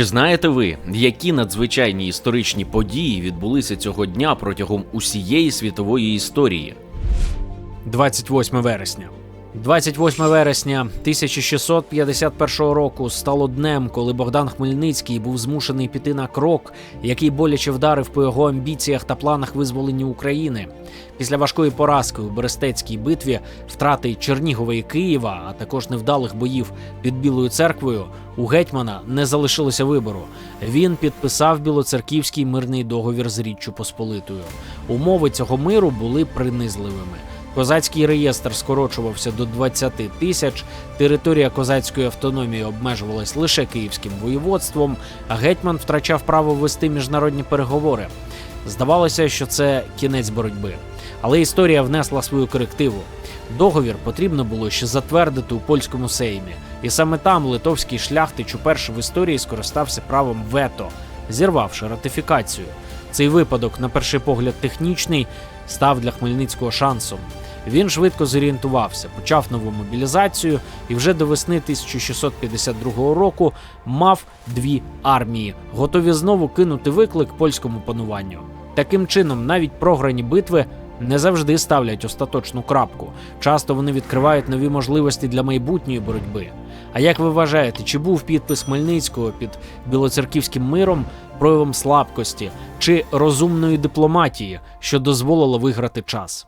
Чи знаєте ви, які надзвичайні історичні події відбулися цього дня протягом усієї світової історії? 28 вересня. 28 вересня 1651 року стало днем, коли Богдан Хмельницький був змушений піти на крок, який боляче вдарив по його амбіціях та планах визволення України. Після важкої поразки у Берестецькій битві, втрати Чернігова і Києва, а також невдалих боїв під Білою церквою, у гетьмана не залишилося вибору. Він підписав білоцерківський мирний договір з Річчю Посполитою. Умови цього миру були принизливими. Козацький реєстр скорочувався до 20 тисяч. Територія козацької автономії обмежувалась лише київським воєводством, а гетьман втрачав право вести міжнародні переговори. Здавалося, що це кінець боротьби. Але історія внесла свою корективу. Договір потрібно було ще затвердити у польському сеймі, і саме там литовський шляхтич уперше в історії скористався правом вето, зірвавши ратифікацію. Цей випадок, на перший погляд, технічний, став для Хмельницького шансом. Він швидко зорієнтувався, почав нову мобілізацію і вже до весни 1652 року мав дві армії, готові знову кинути виклик польському пануванню. Таким чином, навіть програні битви не завжди ставлять остаточну крапку. Часто вони відкривають нові можливості для майбутньої боротьби. А як ви вважаєте, чи був підпис Хмельницького під білоцерківським миром проявом слабкості чи розумної дипломатії, що дозволило виграти час?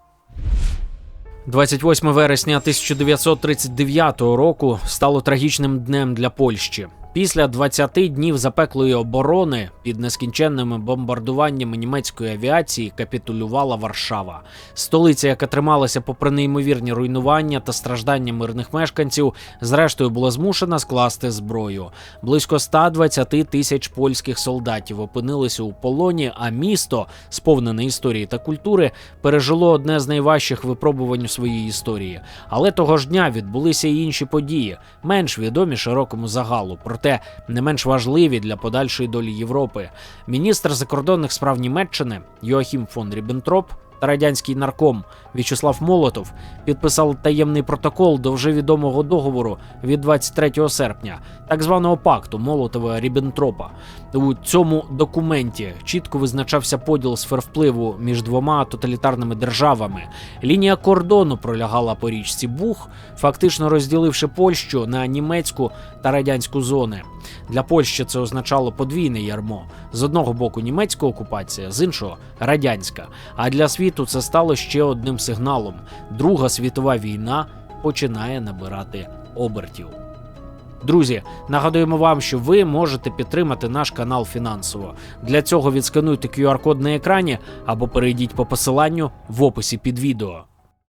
28 вересня 1939 року стало трагічним днем для Польщі. Після 20 днів запеклої оборони під нескінченними бомбардуваннями німецької авіації капітулювала Варшава. Столиця, яка трималася попри неймовірні руйнування та страждання мирних мешканців, зрештою була змушена скласти зброю. Близько 120 тисяч польських солдатів опинилися у полоні, а місто, сповнене історії та культури, пережило одне з найважчих випробувань у своїй історії. Але того ж дня відбулися й інші події, менш відомі широкому загалу, проте не менш важливі для подальшої долі Європи. Міністр закордонних справ Німеччини Йоахім фон Ріббентроп та радянський нарком В'ячеслав Молотов підписали таємний протокол до вже відомого договору від 23 серпня, так званого пакту Молотова Ріббентропа. У цьому документі чітко визначався поділ сфер впливу між двома тоталітарними державами. Лінія кордону пролягала по річці Бух, фактично розділивши Польщу на німецьку та радянську зони. Для Польщі це означало подвійне ярмо: з одного боку німецька окупація, з іншого радянська. А для світу це стало ще одним сигналом: Друга світова війна починає набирати обертів. Друзі, нагадуємо вам, що ви можете підтримати наш канал фінансово. Для цього відскануйте QR-код на екрані або перейдіть по посиланню в описі під відео.